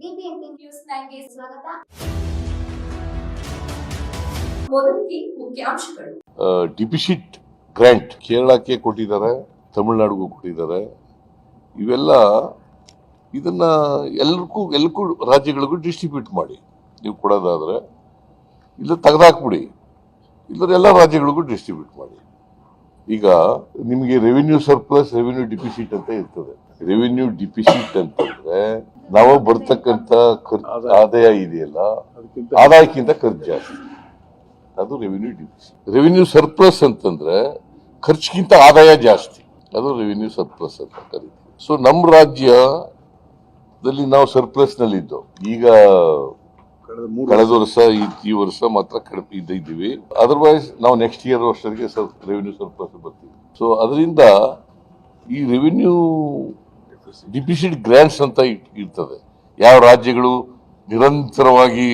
News ಸ್ವಾಗತ. Deficit grant ಕೇರಳಕ್ಕೆ ಕೊಟ್ಟಿದ್ದಾರೆ, ತಮಿಳುನಾಡಿಗೂ ಕೊಟ್ಟಿದ್ದಾರೆ. ಇವೆಲ್ಲ ಇದನ್ನ ಎಲ್ಲರಿಗೂ ಎಲ್ಲಕ್ಕೂ ರಾಜ್ಯಗಳಿಗೂ ಡಿಸ್ಟ್ರಿಬ್ಯೂಟ್ ಮಾಡಿ. ನೀವು ಕೊಡೋದಾದ್ರೆ ಇಲ್ಲ ತೆಗೆದಾಕ್ಬಿಡಿ. ಇಲ್ಲದ್ರೆ ಎಲ್ಲ ರಾಜ್ಯಗಳಿಗೂ ಡಿಸ್ಟ್ರಿಬ್ಯೂಟ್ ಮಾಡಿ. ಈಗ ನಿಮಗೆ ರೆವಿನ್ಯೂ ಸರ್ಪ್ಲಸ್ ರೆವಿನ್ಯೂ ಡಿಪಿಸಿಟ್ ಅಂತ ಇರ್ತದೆ. ರೆವಿನ್ಯೂ ಡಿಪಿಸಿಟ್ ಅಂತಂದ್ರೆ ನಾವು ಬರ್ತಕ್ಕಂಥ ಖರ್ಚು ಆದಾಯ. ಇದೆಯಲ್ಲ ಆದಾಯಕ್ಕಿಂತ ಖರ್ಚು ಜಾಸ್ತಿ. ಅದು ರೆವಿನ್ಯೂ ಡಿಫಿಸಿಟ್ ರೆವಿನ್ಯೂ ಸರ್ಪ್ಲಸ್ ಅಂತಂದ್ರೆ ಖರ್ಚಿಗಿಂತ ಆದಾಯ ಜಾಸ್ತಿ. ಅದು ರೆವಿನ್ಯೂ ಸರ್ಪ್ಲಸ್ ಅಂತ ಕರಿತೀವಿ. ಸೊ ನಮ್ಮ ರಾಜ್ಯದಲ್ಲಿ ನಾವು ಸರ್ಪ್ಲಸ್ನಲ್ಲಿ ಇದ್ದೋ ಈಗ ಕಳೆದ ವರ್ಷ ಈ- ವರ್ಷ ಮಾತ್ರ ಕಡಿಮೆ ಇದ್ದ ಇದ್ದೀವಿ. ಅದರ್ವೈಸ್ ನಾವು ನೆಕ್ಸ್ಟ್ ಇಯರ್ ವರ್ಷಕ್ಕೆ ರೆವಿನ್ಯೂ ಸರ್ಪ್ಲಸ್ ಬರ್ತೀವಿ. ಸೊ ಅದರಿಂದ ಈ ರೆವಿನ್ಯೂ ಡಿಪಿಸಿಟ್ ಗ್ರ್ಯಾಂಟ್ಸ್ ಅಂತ ಇರ್ತದೆ. ಯಾವ ರಾಜ್ಯಗಳು ನಿರಂತರವಾಗಿ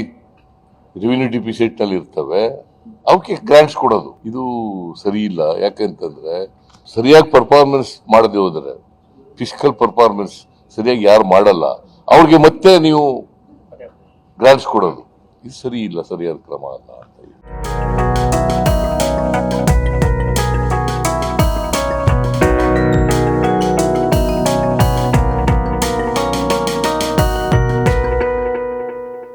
ರೆವಿನ್ಯೂ ಡಿಪಿಸಿಟ್ ಅಲ್ಲಿ ಇರ್ತವೆ ಅವಕ್ಕೆ ಗ್ರ್ಯಾಂಟ್ಸ್ ಕೊಡೋದು. ಇದು ಸರಿ ಇಲ್ಲ. ಯಾಕಂತಂದ್ರೆ ಸರಿಯಾಗಿ ಪರ್ಫಾರ್ಮೆನ್ಸ್ ಮಾಡದೆ ಹೋದರೆ ಫಿಸಿಕಲ್ ಪರ್ಫಾರ್ಮೆನ್ಸ್ ಸರಿಯಾಗಿ ಯಾರು ಮಾಡಲ್ಲ ಅವ್ರಿಗೆ ಮತ್ತೆ ನೀವು ಗ್ರ್ಯಾಂಟ್ಸ್ ಕೊಡೋದು. ಇದು ಸರಿ ಇಲ್ಲ ಸರಿಯಾದ ಕ್ರಮ ಅಲ್ಲ ಅಂತ ಹೇಳಿ